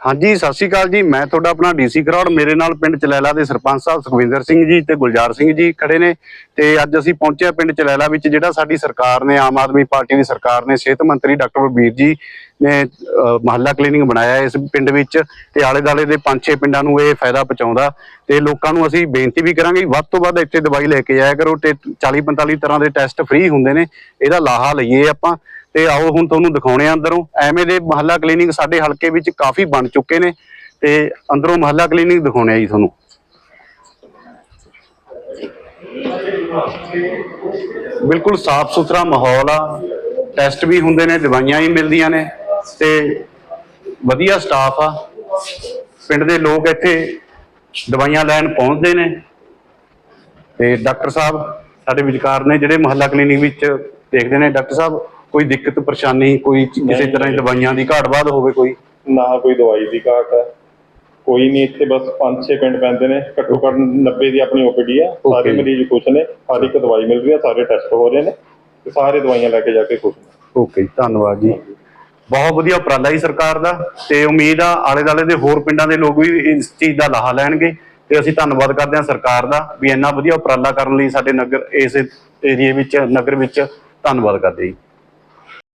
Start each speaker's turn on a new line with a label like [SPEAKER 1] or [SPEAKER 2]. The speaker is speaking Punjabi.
[SPEAKER 1] ਹਾਂਜੀ ਸਤਿ ਸ਼੍ਰੀ ਅਕਾਲ ਜੀ। ਮੈਂ ਤੁਹਾਡਾ ਆਪਣਾ ਡੀਸੀ ਕਰੌੜ ਮੇਰੇ ਨਾਲ ਪਿੰਡ ਚਲੈਲਾ ਦੇ ਸਰਪੰਚ ਸਾਹਿਬ ਸੁਖਵਿੰਦਰ ਸਿੰਘ ਜੀ ਤੇ ਗੁਲਜ਼ਾਰ ਸਿੰਘ ਜੀ ਖੜੇ ਨੇ ਤੇ ਅੱਜ ਅਸੀਂ ਪਹੁੰਚੇ ਹਾਂ ਪਿੰਡ ਚਲੈਲਾ ਵਿੱਚ ਜਿਹੜਾ ਸਾਡੀ ਸਰਕਾਰ ਨੇ ਆਮ ਆਦਮੀ ਪਾਰਟੀ ਦੀ ਸਰਕਾਰ ਨੇ ਸਿਹਤ ਮੰਤਰੀ ਡਾਕਟਰ ਬਲਬੀਰ ਜੀ ਨੇ ਅਹ, ਮਹੱਲਾ ਕਲੀਨਿਕ ਬਣਾਇਆ ਇਸ ਪਿੰਡ ਵਿੱਚ ਤੇ ਆਲੇ ਦਾਲੇ ਦੇ 5-6 ਪਿੰਡਾਂ ਨੂੰ ਇਹ ਫਾਇਦਾ ਪਹੁੰਚਾਉਂਦਾ ਤੇ ਲੋਕਾਂ ਨੂੰ ਅਸੀਂ ਬੇਨਤੀ ਵੀ ਕਰਾਂਗੇ ਵੱਧ ਤੋਂ ਵੱਧ ਇੱਥੇ ਦਵਾਈ ਲੈ ਕੇ ਜਾਇਆ ਕਰੋ ਤੇ 40-45 ਤਰ੍ਹਾਂ ਦੇ ਟੈਸਟ ਫ੍ਰੀ ਹੁੰਦੇ ਨੇ ਇਹਦਾ ਲਾਹਾ ਲਈਏ ਆਪਾਂ। ਤੇ ਆਓ ਹੁਣ ਤੁਹਾਨੂੰ ਦਿਖਾਉਣੇ ਆ ਅੰਦਰੋਂ। ਐਵੇਂ ਦੇ ਮਹੱਲਾ ਕਲੀਨਿਕ ਸਾਡੇ ਹਲਕੇ ਵਿੱਚ ਕਾਫੀ ਬਣ ਚੁੱਕੇ ਨੇ ਤੇ ਅੰਦਰੋਂ ਮਹੱਲਾ ਕਲੀਨਿਕ ਦਿਖਾਉਣੇ ਆ ਜੀ ਤੁਹਾਨੂੰ। ਬਿਲਕੁਲ ਸਾਫ਼ ਸੁਥਰਾ ਮਾਹੌਲ ਆ। ਟੈਸਟ ਵੀ ਹੁੰਦੇ ਨੇ, ਦਵਾਈਆਂ ਵੀ ਮਿਲਦੀਆਂ ਨੇ ਤੇ ਵਧੀਆ ਸਟਾਫ ਆ। ਪਿੰਡ ਦੇ ਲੋਕ ਇੱਥੇ ਦਵਾਈਆਂ ਲੈਣ ਪਹੁੰਚਦੇ ਨੇ। ਤੇ ਡਾਕਟਰ ਸਾਹਿਬ ਸਾਡੇ ਵਿਚਕਾਰ ਨੇ ਜਿਹੜੇ ਮਹੱਲਾ ਕਲੀਨਿਕ ਵਿੱਚ ਦੇਖਦੇ ਨੇ ਡਾਕਟਰ ਸਾਹਿਬ। ਕੋਈ ਦਿੱਕਤ ਪਰੇਸ਼ਾਨੀ ਕੋਈ ਕਿਸੇ ਤਰ੍ਹਾਂ ਦੀ ਦਵਾਈਆਂ ਦੀ ਘਾਟ ਬਾਦ ਹੋਵੇ ਕੋਈ?
[SPEAKER 2] ਨਾ ਕੋਈ ਦਵਾਈ ਦੀ ਘਾਟ ਹੈ। ਕੋਈ ਨਹੀਂ ਇੱਥੇ ਬਸ 5-6 ਪਿੰਡ ਪੈਂਦੇ ਨੇ। ਘੱਟੋ ਘੱਟ 90 ਦੀ ਆਪਣੀ ਓਪੀਡੀ ਆ ਸਾਰੇ. ਮਰੀਜ਼ ਖੁਸ਼ ਨੇ। ਹਰ ਇੱਕ ਦਵਾਈ ਮਿਲ ਰਹੀ ਹੈ ਸਾਰੇ ਟੈਸਟ ਹੋ ਰਹੇ ਨੇ ਤੇ ਸਾਰੇ ਦਵਾਈਆਂ ਲੈ ਕੇ ਜਾ ਕੇ ਖੁਸ਼ ਨੇ।
[SPEAKER 1] ਓਕੇ ਧੰਨਵਾਦ ਜੀ। ਬਹੁਤ ਵਧੀਆ ਉਪਰਾਲਾ ਜੀ ਸਰਕਾਰ ਦਾ ਤੇ ਉਮੀਦ ਆ ਆਲੇ ਦਾਲੇ ਦੇ ਹੋਰ ਪਿੰਡਾਂ ਦੇ ਲੋਕ ਵੀ ਇਸ ਚੀਜ਼ ਦਾ ਲਾਹਾ ਲੈਣਗੇ ਤੇ ਅਸੀਂ ਧੰਨਵਾਦ ਕਰਦੇ ਹਾਂ ਸਰਕਾਰ ਦਾ ਵੀ ਇੰਨਾ ਵਧੀਆ ਉਪਰਾਲਾ ਕਰਨ ਲਈ ਸਾਡੇ ਨਗਰ ਇਸ ਏਰੀਏ ਵਿੱਚ ਨਗਰ ਵਿੱਚ ਧੰਨਵਾਦ ਕਰਦੇ ਜੀ।